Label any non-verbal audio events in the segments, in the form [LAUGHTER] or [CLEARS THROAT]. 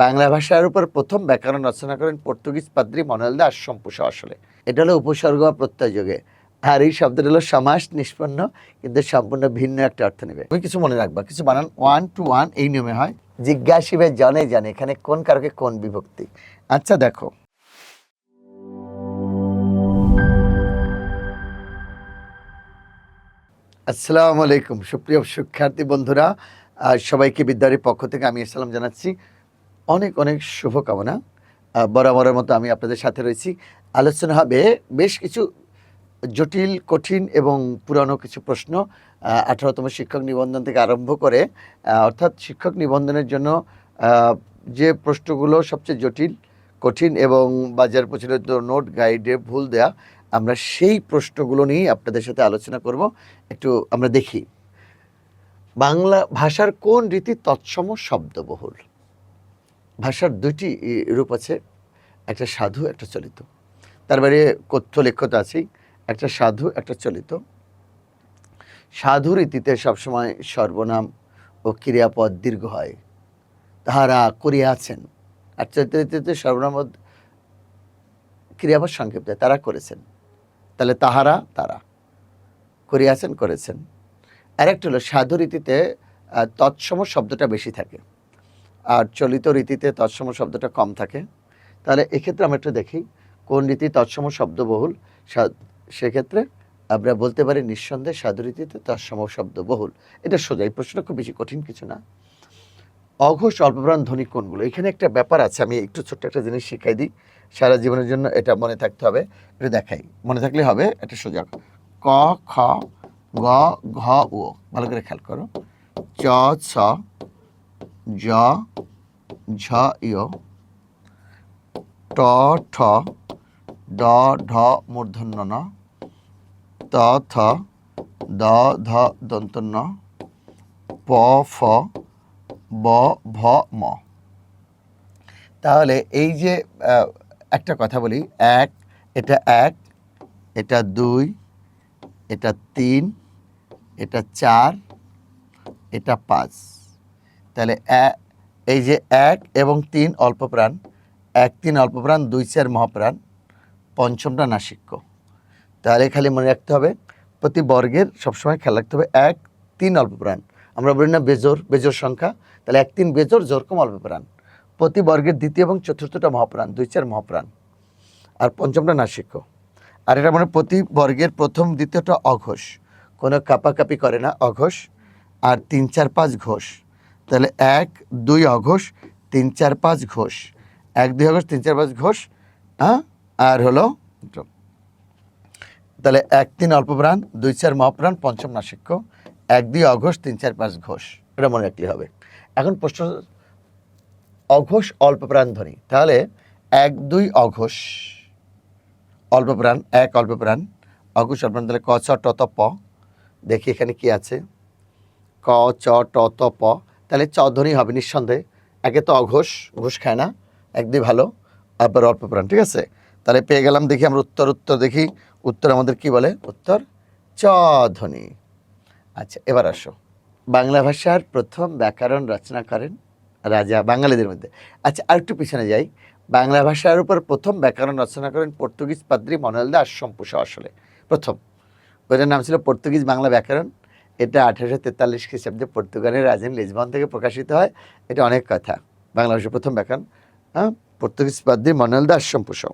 বাংলা ভাষার উপর প্রথম ব্যাকরণ রচনা করেন পর্তুগিজ পাদ্রী মনোয়েল দা আশম্পুষা আসলে। এটা হলো উপসর্গ বা প্রত্যয় যোগে। আর এই শব্দটা হলো সমাস, নিষ্পন্ন, কিন্তু সম্পূর্ণ ভিন্ন একটা অর্থ নেবে। তুমি কিছু মনে রাখবা, কিছু বানান ওয়ান টু ওয়ান এই নিয়মে হয়। জিজ্ঞাসিবে জনে জানে, এখানে কোন কারকে কোন বিভক্তি। আচ্ছা দেখো। আসসালামু আলাইকুম, সুপ্রিয় শিক্ষার্থী বন্ধুরা। সবাইকে বিদ্যালয়ের পক্ষ থেকে আমি সালাম জানাচ্ছি। অনেক অনেক শুভকামনা। বরাবরের মতো আমি আপনাদের সাথে রয়েছি। আলোচনা হবে বেশ কিছু জটিল, কঠিন এবং পুরানো কিছু প্রশ্ন আঠারোতম শিক্ষক নিবন্ধন থেকে আরম্ভ করে অর্থাৎ শিক্ষক নিবন্ধনের জন্য যে প্রশ্নগুলো সবচেয়ে জটিল, কঠিন এবং বাজার প্রচলিত নোট গাইডে ভুল দেয়া, আমরা সেই প্রশ্নগুলো নিয়েই আপনাদের সাথে আলোচনা করব। একটু আমরা দেখি। বাংলা ভাষার কোন রীতি তৎসম শব্দবহুল? ভাষার দুইটি ই, রূপ আছে একটা সাধু একটা চলিত। তার বাইরে কথ্য লেখ্যতা আছেই একটা সাধু একটা চলিত। সাধু রীতিতে সবসময় সর্বনাম ও ক্রিয়াপদ দীর্ঘ হয়। তাহারা করিয়াছেন আর চলিত রীতিতে সর্বনাম ক্রিয়াপদ সংক্ষিপ্ত তারা করেছেন। তাহলে তাহারা তারা করিয়াছেন করেছেন। আরেকটা হলো সাধু রীতিতে তৎসম শব্দটা বেশি থাকে। আর চলিত রীতিতে তৎসম শব্দটা কম থাকে। তাহলে এক্ষেত্রে আমরা একটু দেখি, কোন রীতি তৎসম শব্দবহুল? সেক্ষেত্রে আমরা বলতে পারি নিঃসন্দেহে সাধু রীতিতে তৎসম শব্দবহুল। এটা সোজা, এই প্রশ্নটা খুব বেশি কঠিন কিছু না। অঘোষ অল্পপ্রাণ ধ্বনি কোনগুলো? এখানে একটা ব্যাপার আছে, আমি একটু ছোট্ট একটা জিনিস শিখাই দিই। সারা জীবনের জন্য এটা মনে থাকতে হবে এটা দেখাই। মনে থাকলে হবে, এটা সোজা। ক, খ, গ, ঘ ও ভালো করে খেয়াল করো। চ, ছ জ ঝ ইয়, ট, ঠ, ড, ঢ মূর্ধন্য ন ত, থ, দ, ধ প, ফ, ব, ভ, ম। তাহলে এই যে একটা কথা বলি, এক, এটা এক, এটা দুই, এটা তিন, এটা চার, এটা পাঁচ। তাহলে এই যে এক এবং তিন অল্প প্রাণ এক, তিন অল্প প্রাণ দুই চার মহাপ্রাণ, পঞ্চমটা নাসিক্য। তাহলে খালি মনে রাখতে হবে, প্রতি বর্গের সবসময় খেয়াল রাখতে হবে, এক, তিন অল্প প্রাণ আমরা বলি না বেজোর বেজোর সংখ্যা, তাহলে এক, তিন বেজোর জোর কম অল্প প্রাণ প্রতি বর্গের দ্বিতীয় এবং চতুর্থটা মহাপ্রাণ, দুই চার মহাপ্রাণ। আর পঞ্চমটা নাসিক্য। আর এটা মানে প্রতি বর্গের প্রথম দ্বিতীয়টা অঘোষ। কোনো কাপাকাপি করে না, অঘোষ। আর তিন, চার, পাঁচ ঘোষ। তাহলে এক, দুই অঘোষ, তিন, চার, পাঁচ ঘোষ। এক, দুই অঘোষ, তিন, চার, পাঁচ ঘোষ হ্যাঁ? আর হলো তাহলে এক, তিন অল্প প্রাণ, দুই, চার মহাপ্রাণ পঞ্চম নাসিক্য। এক, দুই অঘোষ, তিন, চার, পাঁচ ঘোষ। এটা মনে রাখলে হবে। এখন প্রশ্ন, অঘোষ, অল্প প্রাণ ধ্বনি। তাহলে এক, দুই অঘোষ, অল্প প্রাণ, এক অল্প প্রাণ, অঘোষ, অল্প প্রাণ, তাহলে ক, ছ, ট প। দেখি এখানে কি আছে? ক, চ, ট প। তাহলে চ ধ্বনি হবে নিঃসন্দেহে। একে তো অঘোষ, ঘোষ খায় না এক দুই ভালো, আবার অল্প প্রাণ, ঠিক আছে? তাহলে পেয়ে গেলাম, দেখি আমরা উত্তর উত্তর দেখি। উত্তর আমাদের কি বলে? উত্তর চ ধ্বনি আচ্ছা এবার আসো। বাংলা ভাষার প্রথম ব্যাকরণ রচনা করেন রাজা বাঙালিদের মধ্যে। আচ্ছা আরেকটু পিছনে যাই। বাংলা ভাষার উপর প্রথম ব্যাকরণ রচনা করেন পর্তুগিজ পাদ্রী মনোয়েল দা আশম্পুষা আসলে প্রথম। ওইটার নাম ছিল পর্তুগিজ বাংলা ব্যাকরণ। এটা আঠারোশো তেতাল্লিশ খ্রিস্টাব্দে পর্তুগালের রাজধানী লিসবন থেকে প্রকাশিত হয়। এটা অনেক কথা। বাংলা ভাষার প্রথম ব্যাকরণ। হ্যাঁ? পর্তুগিজ পাদ্রী মনোয়েল দা আশম্পুষা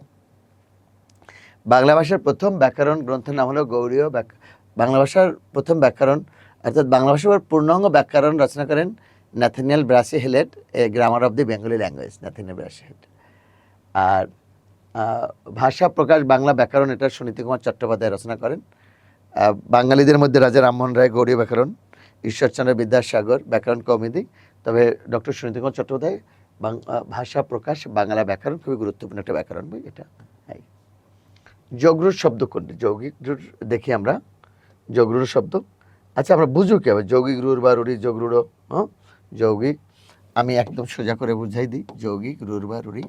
বাংলা ভাষার প্রথম ব্যাকরণ গ্রন্থের নাম হলো গৌরীয় বাংলা ভাষার প্রথম ব্যাকরণ, অর্থাৎ বাংলা ভাষার পূর্ণাঙ্গ ব্যাকরণ রচনা করেন Nathaniel Brassey Halhed, a grammar of the Bengali language Nathaniel Brassey Halhed. আর ভাষা প্রকাশ বাংলা ব্যাকরণ এটা সুনীতি কুমার চট্টোপাধ্যায় রচনা করেন। বাঙালিদের মধ্যে রাজা রামমোহন রায় গৌরীয় ব্যাকরণ, ঈশ্বরচন্দ্র বিদ্যাসাগর ব্যাকরণ কৌমুদি তবে ডক্টর সুনীতি কুমার চট্টোপাধ্যায় ভাষা প্রকাশ, বাংলা ব্যাকরণ, খুবই গুরুত্বপূর্ণ একটা ব্যাকরণ বই এটা। যৌগ্রুর শব্দ কোনটি? যৌগিক দেখি আমরা। যৌগ্রুর শব্দ। আচ্ছা আমরা বুঝব কি হবে যৌগিক রুর বা রুরি যৌগ্রুর হ্যাঁ যৌগিক, আমি একদম সোজা করে বুঝাই দিই। যৌগিক রুর বা রুরি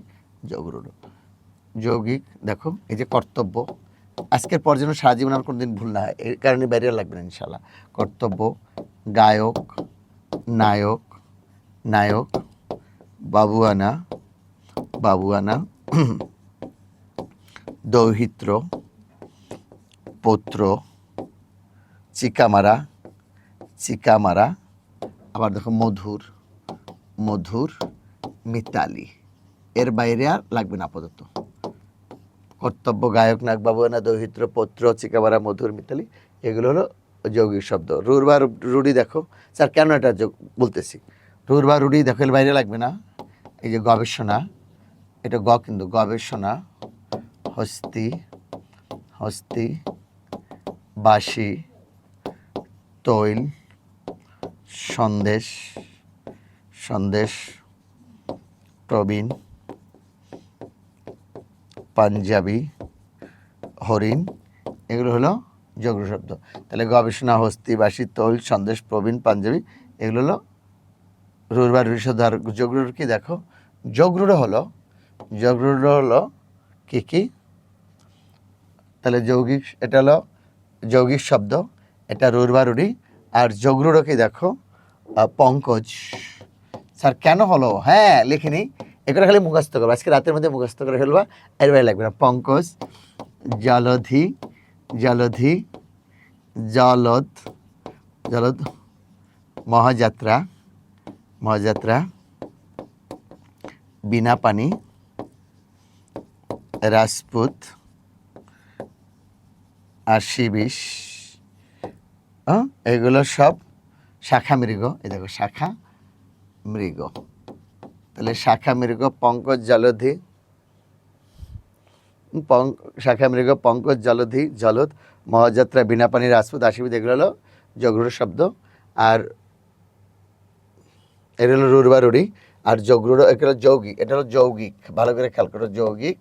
যৌগ্রুর যৌগিক, দেখো, এই যে কর্তব্য আজকের পর যেন সারা জীবন আমার কোনোদিন ভুল না হয়। এর কারণে বাইরে লাগবে না ইনশাল্লাহ কর্তব্য, গায়ক, নায়ক নায়ক, বাবুয়ানা বাবুয়ানা, দৌহিত্র, পৌত্র, চিকামারা চিকামারা, আবার দেখো মধুর মধুর মিতালি। এর বাইরে আর লাগবে না আপাতত। কর্তব্য গায়ক নাগ বাবুয়ানা দৌহিত্র পৌত্র চিকামারা মধুর মিতালি, এগুলো হলো যৌগিক শব্দ। রুর বা রুড়ি দেখো। স্যার, কেন এটা বলতেছি? রুর বা রুড়ি দেখো, এর বাইরে লাগবে না। এই যে গবেষণা, এটা গ কিন্তু, গবেষণা, হস্তি হস্তি বাসি তৈল, সন্দেশ সন্দেশ, প্রবীণ। পাঞ্জাবি, হরিণ, এগুলো হলো যোগ্র শব্দ। তাহলে গবেষণা, হস্তি বাসি তৈল, সন্দেশ, প্রবীণ, পাঞ্জাবি, এগুলো হলো রুরবার ঋষধ আর যোগ্রুর কি দেখো? যোগ্রুর হলো যোগ্রুর হলো কী কী? তাহলে যৌগিক, এটা হলো যৌগিক শব্দ, এটা রুরবারুরি আর যোগ্রুরও কি দেখো? পঙ্কজ। স্যার কেন হলো? হ্যাঁ লিখিনি এগুলো খালি মুখস্থ করব। আজকে রাতের মধ্যে মুখস্থ করে ফেলবা। এর বাইরে লাগবে না, পঙ্কজ, জলধি জলধি, জলদ জলদ, মহাযাত্রা মহাযাত্রা, বিনা পানি, রাজপুত আশি বিশ এগুলো সব শাখা মৃগ। এই দেখো, শাখা মৃগ। তাহলে শাখা মৃগ পঙ্কজ জলধি। শাখা মৃগ পঙ্কজ জলধি, জলধ, মহাযাত্রা, বিনা পানি রাজপুত আশিবিদ, এগুলো হলো জগরুর শব্দ। আর এটা হলো রুর বা রুড়ি আর জগরুর এটা হলো যৌগিক, এটা হলো যৌগিক। ভালো করে খেয়াল করো, যৌগিক।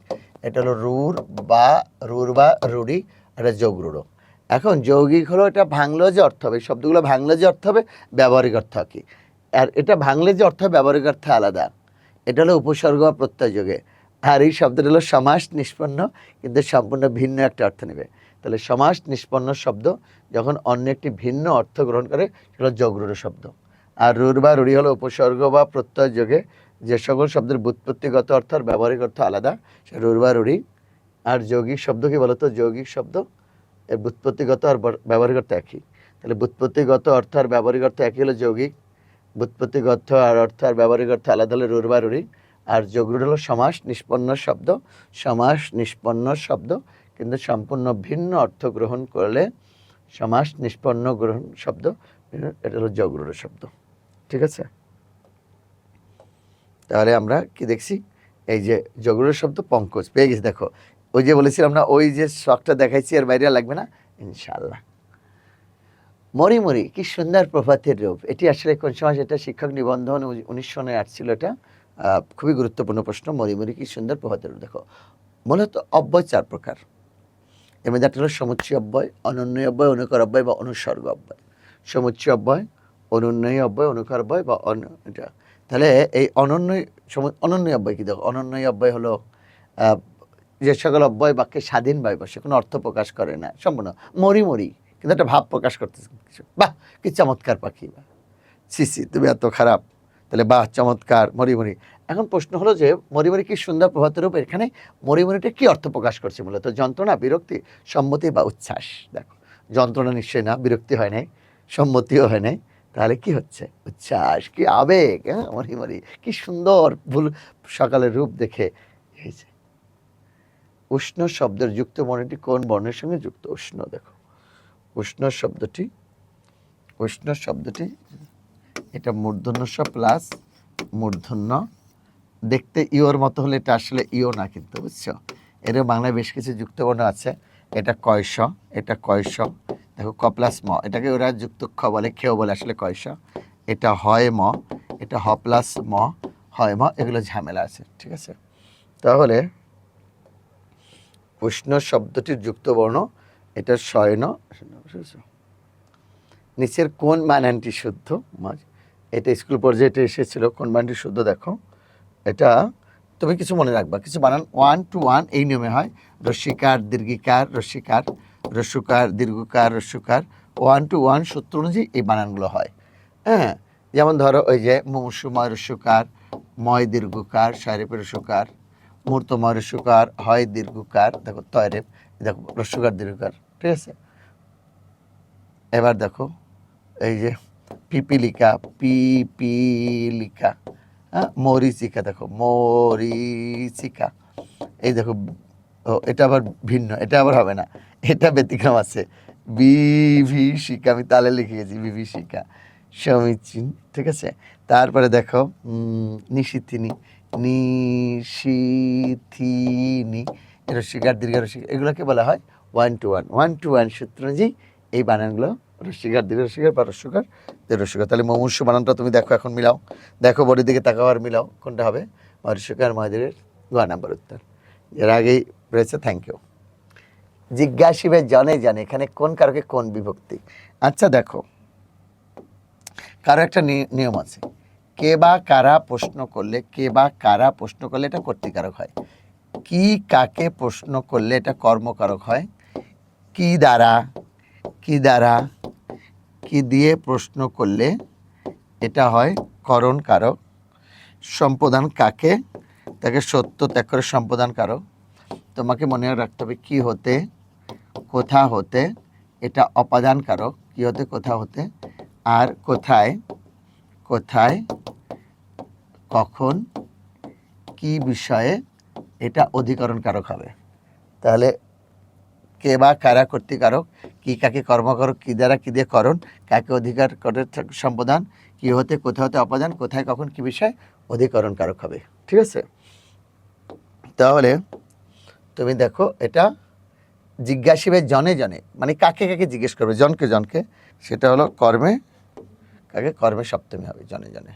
এটা হলো রুর বা রুর বা রুড়ি এটা যৌগরুড়ো এখন যৌগিক হলো এটা ভাঙলে যে অর্থ হবে শব্দগুলো ভাঙলে যে অর্থ হবে, ব্যবহারিক অর্থ কি? আর এটা ভাঙলে যে অর্থ ব্যবহারিক অর্থ আলাদা। এটা হলো উপসর্গ বা প্রত্যয় যোগে আর এই শব্দটা হলো সমাস নিষ্পন্ন, কিন্তু সম্পূর্ণ ভিন্ন একটা অর্থ নেবে। তাহলে সমাস নিষ্পন্ন শব্দ যখন অন্য একটি ভিন্ন অর্থ গ্রহণ করে, সেটা যোগরুড় শব্দ। আর রুর বা রুড়ি হলো উপসর্গ বা প্রত্যয় যোগে যে সকল শব্দের ব্যুৎপত্তিগত অর্থ আর ব্যবহারিক অর্থ আলাদা সে রুর বা রুড়ি আর যৌগিক শব্দ কি বলতো? যৌগিক শব্দ, এর বুৎপত্তিগত আর ব্যবহারিক অর্থ একই। তাহলে ব্যুৎপত্তিগত অর্থ আর ব্যবহারিক অর্থ একই হলো যৌগিক। বুৎপত্তিগত আর অর্থ আর ব্যবহারিক অর্থ আলাদা হলো রুড়ি আর যোগরুড় হলো সমাস, নিষ্পন্ন শব্দ। সমাস, নিষ্পন্ন শব্দ। কিন্তু সম্পূর্ণ ভিন্ন অর্থ গ্রহণ করলে সমাস, নিষ্পন্ন গ্রহণ শব্দ, এটা হলো যোগরুড় শব্দ। ঠিক আছে? তাহলে আমরা কি দেখছি? এই যে যোগরুড় শব্দ পঙ্কজ, পেয়ে গেছি। দেখো, ওই যে বলেছিলাম না, ওই যে শখটা দেখাইছি, এর বাইরে লাগবে না? ইনশাল্লাহ মরি মরি, কি সুন্দর প্রভাতের রূপ। এটি আসলে কোন সময় এটা শিক্ষক নিবন্ধন উনিশশো নয় আট ছিল এটা। খুবই গুরুত্বপূর্ণ প্রশ্ন, মরি মরি, কি সুন্দর প্রভাতের রূপ। দেখো, মূলত অব্যয় চার প্রকার। এর মধ্যে একটা হলো সমুচ্চয় অব্যয়, অনন্যয় অব্যয়, অনুকর অব্যয় বা অনুসর্গ অব্যয়। সমুচ্চয় অব্যয়, অনুন্নয় অব্যয়, অনুকর অব্যয় বা অন, এটা। তাহলে এই অনন্যয়, সমু- অনন্যয় অব্যয় কি দেখো? অনন্যয় অব্যয় হলো যে সকল অব্যয় বাক্যে স্বাধীনভাবে বসে, কোনো অর্থ প্রকাশ করে না, সম্পূর্ণ। মরি মরি কিন্তু একটা ভাব প্রকাশ করতেছে কিছু। বাহ, কি চমৎকার পাখি। বাহ সিসি তুমি এত খারাপ। তাহলে বাহ, চমৎকার, মরিমরি। এখন প্রশ্ন হলো যে, মরিমরি কি সুন্দর প্রভাতের রূপ? এখানে মরিমরিটা কি অর্থ প্রকাশ করছে মূলত? যন্ত্রণা, বিরক্তি, সম্মতি বা উচ্ছ্বাস? দেখো, যন্ত্রণা নিশ্চয়ই না, বিরক্তি হয় নাই, সম্মতিও হয় নাই। তাহলে কি হচ্ছে? উচ্ছ্বাস, কি আবেগ হ্যাঁ মরিমরি? কি সুন্দর ভুল সকালের রূপ দেখে হয়েছে উষ্ণ শব্দের যুক্ত বর্ণটি কোন বর্ণের সঙ্গে যুক্ত? উষ্ণ, দেখো। উষ্ণ শব্দটি উষ্ণ শব্দটি, এটা মূর্ধন্য স প্লাস মূর্ধন্য। দেখতে ইওর মতো হলে এটা আসলে ইও না কিন্তু, বুঝছ? এর বাংলায় বেশ কিছু যুক্তবর্ণ আছে। এটা কয়স এটা কয়স দেখো, ক প্লাস ম, এটাকে ওরা যুক্ত খ বলে খেও বলে আসলে কয়স এটা হয় ম, এটা হ প্লাস ম, হয় ম, এগুলো ঝামেলা আছে, ঠিক আছে? তাহলে উষ্ণ শব্দটির যুক্ত বর্ণ এটা শয়ন নিচের কোন বানানটি শুদ্ধ? এটা স্কুল পর্যায়ে এটা এসেছিল, কোন বানানটি শুদ্ধ দেখো। এটা তুমি কিছু মনে রাখবা, কিছু বানান ওয়ান টু ওয়ান এই নিয়মে হয়। রস্যিকার দীর্ঘিকার রস্যিকার রস্যুকার দীর্ঘকার রস্যুকার ওয়ান টু ওয়ান সূত্র অনুযায়ী এই বানানগুলো হয়। হ্যাঁ যেমন ধরো ওই যে মৌসুময় রস্যুকার ময় দীর্ঘকার সারেপের সুকার মূর্ত ময়ের সুকার হয় দীর্ঘকার, দেখো তয়রেপ দেখো রস্যকার দীর্ঘকার। ঠিক আছে? এবার দেখো, এই যে পিপিলিকা পিপিলিকা হ্যাঁ? মরিচিকা, দেখো, মরিচিকা। এই দেখো, ও, এটা আবার ভিন্ন, এটা আবার হবে না, এটা ব্যতিক্রম আছে। বিভীষিকা, আমি তালে লিখে গেছি বিভীষিকা, সমীচীন, ঠিক আছে? তারপরে দেখো নিশিথিনী নিশিথিনী, রসিকার দীর্ঘ রসিকা, এগুলোকে বলা হয় one two one one two one সূত্র অনুযায়ী এই বানানগুলো রসিকার দীর্ঘ রসিকার বা রস্যকার রসিকার। তাহলে মমূর্ষ বানানটা তুমি দেখো এখন মিলাও। দেখো বডির দিকে তাকাও আর মিলাও কোনটা হবে। মরস্যকার মহাদেবের গ নাম্বার উত্তর। এর আগেই রয়েছে থ্যাংক ইউ জিজ্ঞাসিবে জানে জানে, এখানে কোন কারকে কোন বিভক্তি? আচ্ছা দেখো। কারও একটা নিয়ম আছে। কে বা কারা প্রশ্ন করলে, কে বা কারা প্রশ্ন করলে এটা কর্তৃকারক হয়। কি কাকে প্রশ্ন করলে এটা কর্মকারক হয়? কি দ্বারা কি দ্বারা, কি দিয়ে প্রশ্ন করলে এটা হয় করণ কারক সম্প্রদান কাকে, তাকে সত্য ত্যাগ করে সম্প্রদান কারক। তোমাকে মনে রাখতে হবে কী হতে, কোথা হতে, এটা অপাদান কারক, কি হতে, কোথা হতে, আর কোথায় কোথায়, কখন, কি বিষয়ে এটা অধিকরণ কারক হবে। তাহলে কে বা কারা কর্তৃকারক, কি কাকে কর্মকারক কি দ্বারা কী দিয়ে করণ, কাকে অধিকার করে সম্পাদন, কি হতে কোথা হতে অপাদান কোথায় কখন কি বিষয়, অধিকরণ কারক হবে। ঠিক আছে? তাহলে তুমি দেখো, এটা জিজ্ঞাসিবে জনে জনে মানে কাকে কাকে জিজ্ঞেস করবে, জনকে জনকে, সেটা হলো কর্মে, কাকে কর্মে সপ্তমী হবে, জনে জনে।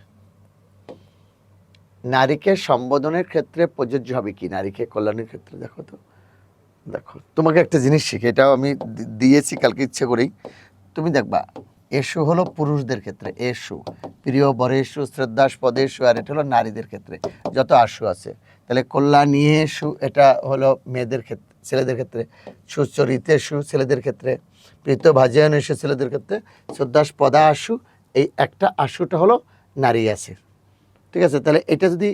নারীকে সম্বোধনের ক্ষেত্রে প্রযোজ্য হবে কি? নারীকে কল্যাণের ক্ষেত্রে, দেখো তো। দেখো, তোমাকে একটা জিনিস শিখে, এটাও আমি দিয়েছি, কালকে ইচ্ছে করেই। তুমি দেখবা, এসু হলো পুরুষদের ক্ষেত্রে, এসু। প্রিয় বরেশু শ্রদ্ধাস্পদেশু আর এটা হলো নারীদের ক্ষেত্রে, যত আশু আছে। তাহলে কল্যাণী এসু, এটা হলো মেয়েদের ক্ষেত্রে ছেলেদের ক্ষেত্রে। সুচরিতে সু ছেলেদের ক্ষেত্রে। প্রীত ভাজায়ন এসু, ছেলেদের ক্ষেত্রে। শ্রদ্ধাস পদা আশু এই একটা আশুটা হলো নারী আছে। ঠিক আছে? তাহলে এটা যদি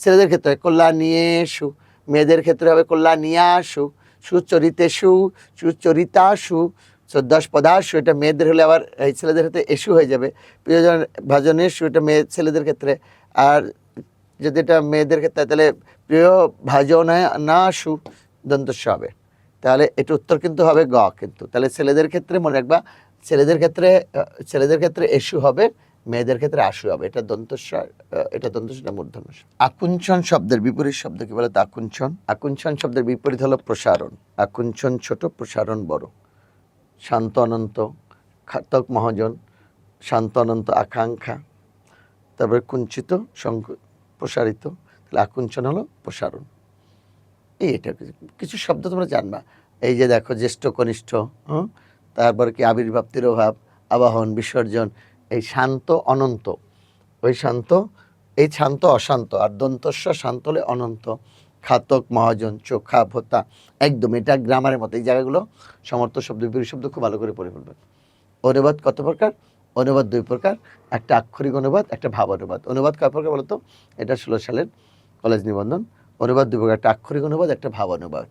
ছেলেদের ক্ষেত্রে হয় কল্যাণীয়ে সু মেয়েদের ক্ষেত্রে হবে কল্যাণিয়া সু সুচরিতে সু সুচরিতা সু শ্রদ্ধাস্পদাসু এটা মেয়েদের হলে আবার এই ছেলেদের ক্ষেত্রে এসু হয়ে যাবে। প্রিয়জন ভাজনের সু এটা মেয়ে ছেলেদের ক্ষেত্রে। আর যদি এটা মেয়েদের ক্ষেত্রে, তাহলে প্রিয় ভাজনায় না সু দন্তস্য হবে। তাহলে এটা উত্তর কিন্তু হবে গ কিন্তু। তাহলে ছেলেদের ক্ষেত্রে মনে রাখবা, ছেলেদের ক্ষেত্রে ছেলেদের ক্ষেত্রে এসু হবে মেয়েদের ক্ষেত্রে আশু হবে। এটা দন্তস্ব আহ, এটা দন্তস্ব এটা মূর্ধন্য আকুঞ্চন শব্দের বিপরীত শব্দ কি বলে আকুঞ্চন? আকুঞ্চন শব্দের বিপরীত হলো প্রসারণ। আকুঞ্চন ছোট প্রসারণ বড়। শান্ত অনন্ত খাতক মহাজন শান্ত অনন্ত আকাঙ্ক্ষা। তারপরে কুঞ্চিত সংক- প্রসারিত। তাহলে আকুঞ্চন হলো প্রসারণ। এই এটা কিছু- শব্দ তোমরা জানবা। এই যে দেখো জ্যেষ্ঠ কনিষ্ঠ হুম? তারপর কি আবির্ভাব তিরোভাব আবাহন বিসর্জন এই শান্ত অনন্ত। ওই শান্ত, এই শান্ত অশান্ত। আর দন্তস্ব শান্ত হলে অনন্ত। খাতক, মহাজন, চোখা, ভোতা, একদম। এটা গ্রামারের মতো। এই জায়গাগুলো সমর্থ শব্দ, বিপরীত শব্দ খুব ভালো করে পড়ে ফেলবেন। অনুবাদ কত প্রকার? অনুবাদ দুই প্রকার। একটা আক্ষরিক অনুবাদ, একটা ভাব অনুবাদ। অনুবাদ কয় প্রকার বলতো? এটা ষোলো সালের কলেজ নিবন্ধন। অনুবাদ দুই প্রকার। একটা আক্ষরিক অনুবাদ, একটা ভাব অনুবাদ।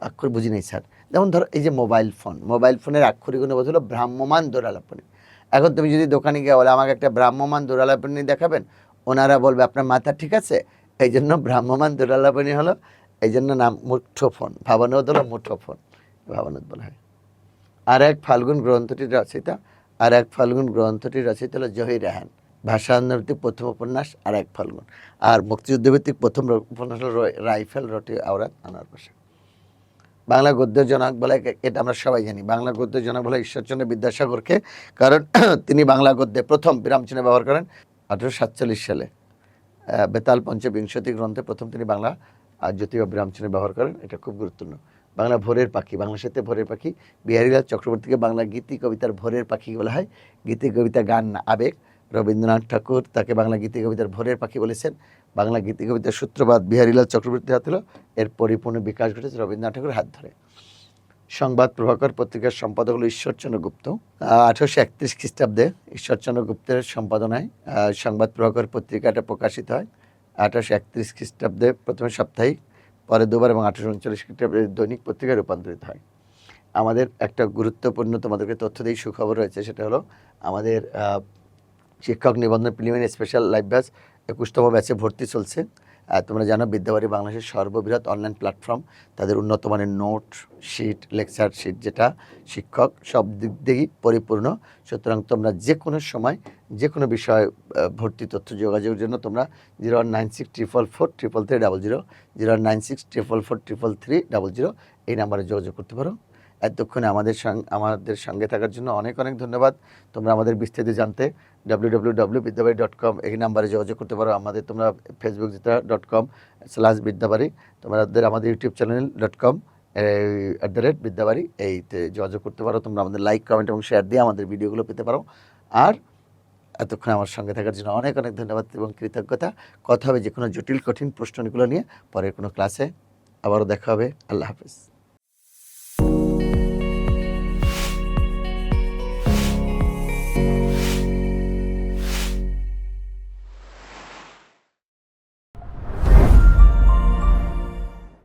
আক্ষর বুঝি নেই, স্যার। যেমন ধরো, এই যে মোবাইল ফোন মোবাইল ফোনের আক্ষরিক অনুবাদ হলো ভ্রাম্যমান দোরালাপনী। এখন তুমি যদি দোকানে গিয়ে বলে, আমাকে একটা ভ্রাম্যমান দোরালাপনী দেখাবেন? ওনারা বলবে, আপনার মাথা ঠিক আছে? এই জন্য ভ্রাম্যমান দোরালাপনী হলো এই জন্য নাম মুঠোফোন। ভাবানুবাদ হলো মুঠোফোন। ভাবানুবাদ বলা হয়। আর এক ফাল্গুন গ্রন্থটির রচয়িতা আর এক ফাল্গুন গ্রন্থটির রচয়িতা হলো জহির রেহান ভাষা প্রথম উপন্যাস, আর এক ফাল্গুন। আর মুক্তিযুদ্ধভিত্তিক প্রথম উপন্যাস হলো রাইফেল রটি আওরাত আনার বাংলা গদ্যের জনক বলে এটা আমরা সবাই জানি। বাংলা গদ্যের জনক বলে ঈশ্বরচন্দ্র বিদ্যাসাগরকে, কারণ [CLEARS THROAT] তিনি বাংলা গদ্যে প্রথম বিরামচিহ্ন ব্যবহার করেন আঠেরোশো সাতচল্লিশ সালে। বেতাল পঞ্চবিংশতি গ্রন্থে প্রথম তিনি বাংলা আর জ্যোতিবা বিরামচিহ্ন ব্যবহার করেন, এটা খুব গুরুত্বপূর্ণ। বাংলা ভোরের পাখি, বাংলা সাথে ভোরের পাখি, বিহারীলাল চক্রবর্তীকে বাংলা গীতি কবিতার ভোরের পাখি বলা হয়। গীতি কবিতা গান আবেগ। রবীন্দ্রনাথ ঠাকুর তাকে বাংলা গীতি কবিতার ভোরের পাখি বলেছেন। বাংলা গীতি কবিতার সূত্রপাত বিহারীলাল চক্রবর্তীর হাত হলো এর পরিপূর্ণ বিকাশ ঘটেছে রবীন্দ্রনাথ ঠাকুরের হাত ধরে। সংবাদ প্রভাকর পত্রিকার সম্পাদক হলো ঈশ্বরচন্দ্র গুপ্ত। আঠারোশো একত্রিশ খ্রিস্টাব্দে ঈশ্বরচন্দ্র গুপ্তের সম্পাদনায় সংবাদ প্রভাকর পত্রিকাটা প্রকাশিত হয়। আঠারোশো একত্রিশ খ্রিস্টাব্দে প্রথমে সাপ্তাহিক, পরে দুবার এবং আঠারোশো উনচল্লিশ খ্রিস্টাব্দে দৈনিক পত্রিকায় রূপান্তরিত হয়। আমাদের একটা গুরুত্বপূর্ণ তোমাদেরকে তথ্য দিয়ে সুখবর রয়েছে, সেটা হলো আমাদের শিক্ষক নিবন্ধন প্রিলিমিনারি স্পেশাল লাইভ ব্যাচ একুশতম ব্যাচে ভর্তি চলছে। তোমরা জানো, বিদ্যাবাড়ি বাংলাদেশের সর্ববৃহৎ অনলাইন প্ল্যাটফর্ম তাদের উন্নত মানের নোট শিট লেকচার শিট যেটা, শিক্ষক সব দিক দিয়েই পরিপূর্ণ। সুতরাং তোমরা যে কোনো সময় যে কোনো বিষয় ভর্তি তথ্য যোগাযোগের জন্য তোমরা zero nine six triple four triple three double zero zero nine six triple four triple three double zero এই নাম্বারে যোগাযোগ করতে পারো। এতক্ষণে আমাদের সঙ্গে আমাদের সঙ্গে থাকার জন্য অনেক অনেক ধন্যবাদ। তোমরা আমাদের বিস্তারিত জানতে W W W Vidyabari dot com এই নাম্বারে যোগাযোগ করতে পারো। আমাদের তোমরা ফেসবুক যেটা ডট কম স্ল্যাশ বিদ্যাবাড়ি তোমাদের আমাদের YouTube channel dot com at the rate Vidyabari এইতে যোগাযোগ করতে পারো। তোমরা আমাদের লাইক কমেন্ট এবং শেয়ার দিয়ে আমাদের ভিডিওগুলো পেতে পারো। আর এতক্ষণ আমার সঙ্গে থাকার জন্য অনেক অনেক ধন্যবাদ এবং কৃতজ্ঞতা। কথা হবে যে কোনো জটিল, কঠিন প্রশ্নগুলো নিয়ে পরের কোনো ক্লাসে আবারও দেখা হবে। আল্লাহ হাফিজ।